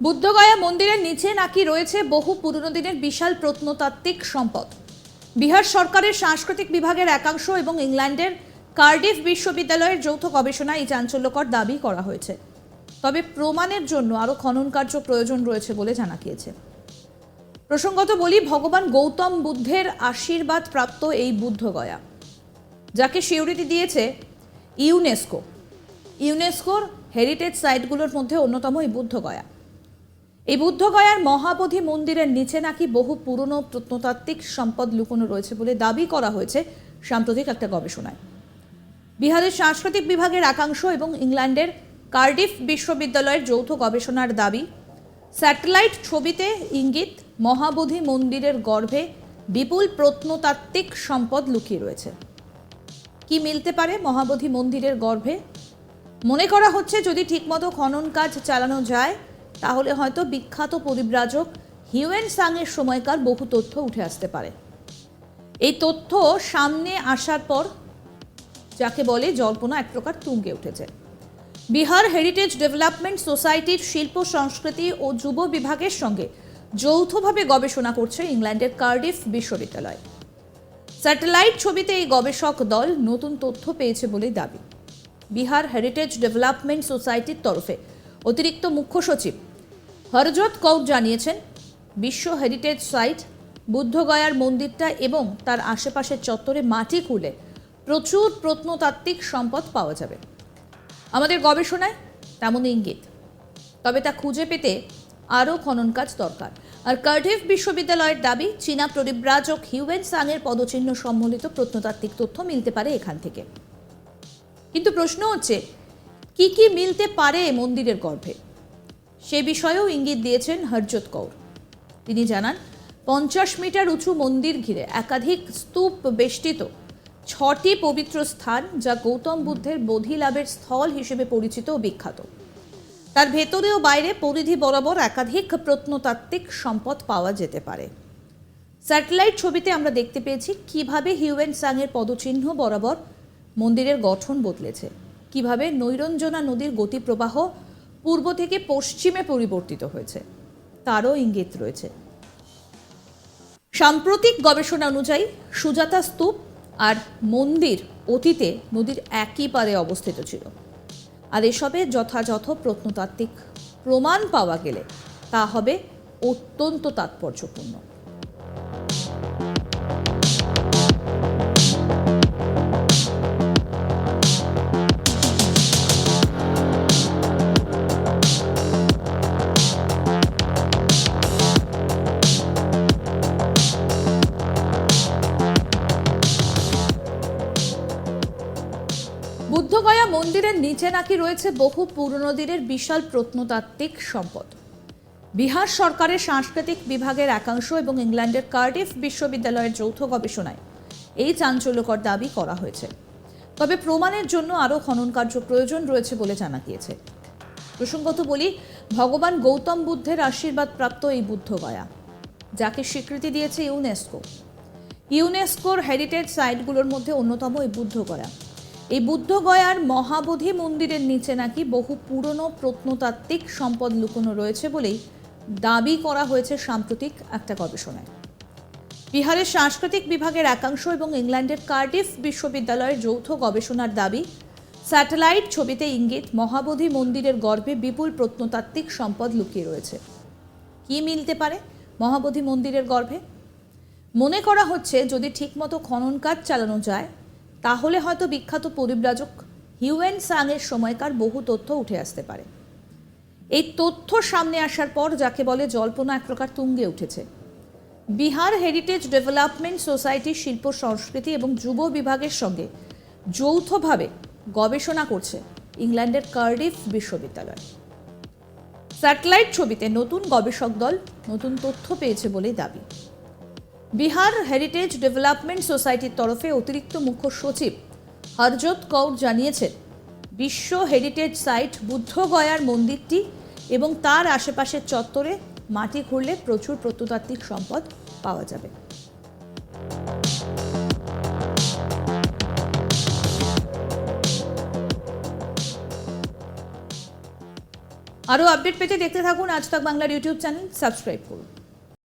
বুদ্ধগয়া মন্দিরের নিচে নাকি রয়েছে বহু পুরনো দিনের বিশাল প্রত্নতাত্ত্বিক সম্পদ। বিহার সরকারের সাংস্কৃতিক বিভাগের একাংশ এবং ইংল্যান্ডের কার্ডিফ বিশ্ববিদ্যালয়ের যৌথ গবেষণায় এই চাঞ্চল্যকর দাবি করা হয়েছে। তবে প্রমাণের জন্য আরও খনন কার্য প্রয়োজন রয়েছে বলে জানা গিয়েছে। প্রসঙ্গত বলি, ভগবান গৌতম বুদ্ধের আশীর্বাদ প্রাপ্ত এই বুদ্ধগয়া, যাকে স্বীকৃতি দিয়েছে ইউনেস্কো। ইউনেস্কোর হেরিটেজ সাইটগুলোর মধ্যে অন্যতম এই বুদ্ধগয়া। এই বুদ্ধগয়ার মহাবোধি মন্দিরের নিচে নাকি বহু পুরনো প্রত্নতাত্ত্বিক সম্পদ লুকোনো রয়েছে বলে দাবি করা হয়েছে সাম্প্রতিক একটা গবেষণায়। বিহারের সাংস্কৃতিক বিভাগের একাংশ এবং ইংল্যান্ডের কার্ডিফ বিশ্ববিদ্যালয়ের যৌথ গবেষণার দাবি, স্যাটেলাইট ছবিতে ইঙ্গিত, মহাবোধি মন্দিরের গর্ভে বিপুল প্রত্নতাত্ত্বিক সম্পদ লুকিয়ে রয়েছে। কি মিলতে পারে মহাবোধি মন্দিরের গর্ভে? মনে করা হচ্ছে যদি ঠিকমতো খনন কাজ চালানো যায় তাহলে হয়তো বিখ্যাত পরিব্রাজক হিউয়েন সাংয়ের সময়কার বহু তথ্য উঠে আসতে পারে। এই তথ্য সামনে আসার পর যাকে বলে জল্পনা এক প্রকার তুঙ্গে উঠেছে। বিহার হেরিটেজ ডেভেলপমেন্ট সোসাইটির শিল্প, সংস্কৃতি ও যুব বিভাগের সঙ্গে যৌথভাবে গবেষণা করছে ইংল্যান্ডের কার্ডিফ বিশ্ববিদ্যালয়। স্যাটেলাইট ছবিতে এই গবেষক দল নতুন তথ্য পেয়েছে বলে দাবি। বিহার হেরিটেজ ডেভেলপমেন্ট সোসাইটির তরফে অতিরিক্ত মুখ্য সচিব হরজত কৌর জানিয়েছেন, বিশ্ব হেরিটেজ সাইট বুদ্ধগয়ার মন্দিরটা এবং তার আশেপাশের চত্বরে মাটি খুলে প্রচুর প্রত্নতাত্ত্বিক সম্পদ পাওয়া যাবে। আমাদের গবেষণায় তেমন ইঙ্গিত, তবে তা খুঁজে পেতে আরও খনন কাজ দরকার। আর কার্ডিফ বিশ্ববিদ্যালয়ের দাবি, চীনা পরিব্রাজক হিউয়েন সাংয়ের পদচিহ্ন সম্বলিত প্রত্নতাত্ত্বিক তথ্য মিলতে পারে এখান থেকে। কিন্তু প্রশ্ন হচ্ছে, কি কি মিলতে পারে মন্দিরের গর্ভে? সে বিষয়েও ইঙ্গিত দিয়েছেন হরজত কৌর। তিনি জানান, পঞ্চাশ মিটার উঁচু মন্দির ঘিরে একাধিক স্তূপ বেষ্টিত ছটি পবিত্র স্থান যা গৌতম বুদ্ধের বোধি লাভের স্থল হিসেবে পরিচিত ও বিখ্যাত। তার ভেতরে ও বাইরে পরিধি বরাবর একাধিক প্রত্নতাত্ত্বিক সম্পদ পাওয়া যেতে পারে। স্যাটেলাইট ছবিতে আমরা দেখতে পেয়েছি কীভাবে হিউয়েন সাংয়ের পদচিহ্ন বরাবর মন্দিরের গঠন বদলেছে, কীভাবে নৈরঞ্জনা নদীর গতি প্রবাহ পূর্ব থেকে পশ্চিমে পরিবর্তিত হয়েছে। তারও ইঙ্গিত রয়েছে। সাম্প্রতিক গবেষণা অনুযায়ী সুজাতা স্তূপ আর মন্দির অতীতে নদীর একই পারে অবস্থিত ছিল। আর এসবে যথাযথ প্রত্নতাত্ত্বিক প্রমাণ পাওয়া গেলে তা হবে অত্যন্ত তাৎপর্যপূর্ণ। বুদ্ধগয়া মন্দিরের নিচে নাকি রয়েছে বহু পুরনো দিনের বিশাল প্রত্নতাত্ত্বিক সম্পদ। বিহার সরকারের সাংস্কৃতিক বিভাগের একাংশ এবং ইংল্যান্ডের কার্ডিফ বিশ্ববিদ্যালয়ের যৌথ গবেষণায় এই চাঞ্চল্যকর দাবি করা হয়েছে। তবে প্রমাণের জন্য আরও খনন কার্য প্রয়োজন রয়েছে বলে জানা গিয়েছে। প্রসঙ্গত বলি, ভগবান গৌতম বুদ্ধের আশীর্বাদ প্রাপ্ত এই বুদ্ধগয়া, যাকে স্বীকৃতি দিয়েছে ইউনেস্কো। ইউনেস্কোর হেরিটেজ সাইটগুলোর মধ্যে অন্যতম এই বুদ্ধগয়া। এই বুদ্ধগয়ার মহাবোধি মন্দিরের নিচে নাকি বহু পুরনো প্রত্নতাত্ত্বিক সম্পদ লুকোনো রয়েছে বলেই দাবি করা হয়েছে সাম্প্রতিক একটা গবেষণায়। বিহারের সাংস্কৃতিক বিভাগের একাংশ এবং ইংল্যান্ডের কার্ডিফ বিশ্ববিদ্যালয়ের যৌথ গবেষণার দাবি, স্যাটেলাইট ছবিতে ইঙ্গিত, মহাবোধি মন্দিরের গর্ভে বিপুল প্রত্নতাত্ত্বিক সম্পদ লুকিয়ে রয়েছে। কি মিলতে পারে মহাবোধি মন্দিরের গর্ভে? মনে করা হচ্ছে যদি ঠিকমতো খনন কাজ চালানো যায় তাহলে হয়তো বিখ্যাত পরিব্রাজক হিউয়েন সাংয়ের সময়কার বহু তথ্য উঠে আসতে পারে। এই তথ্য সামনে আসার পর যাকে বলে জল্পনা এক প্রকার তুঙ্গে উঠেছে। বিহার হেরিটেজ ডেভেলপমেন্ট সোসাইটির শিল্প সংস্কৃতি এবং যুব বিভাগের সঙ্গে যৌথভাবে গবেষণা করছে ইংল্যান্ডের কার্ডিফ বিশ্ববিদ্যালয়। স্যাটেলাইট ছবিতে নতুন গবেষক দল নতুন তথ্য পেয়েছে বলেই দাবি। বিহার হেরিটেজ ডেভেলপমেন্ট সোসাইটির তরফে অতিরিক্ত মুখ্য সচিব হরজত কৌর জানিয়েছেন, বিশ্ব হেরিটেজ সাইট বুদ্ধগয়ার মন্দিরটি এবং তার আশেপাশের চত্বরে মাটি খুঁড়লে প্রচুর প্রত্নতাত্ত্বিক সম্পদ পাওয়া যাবে। আরও আপডেট পেতে দেখতে থাকুন আজ তাক বাংলার ইউটিউব চ্যানেল, সাবস্ক্রাইব করুন।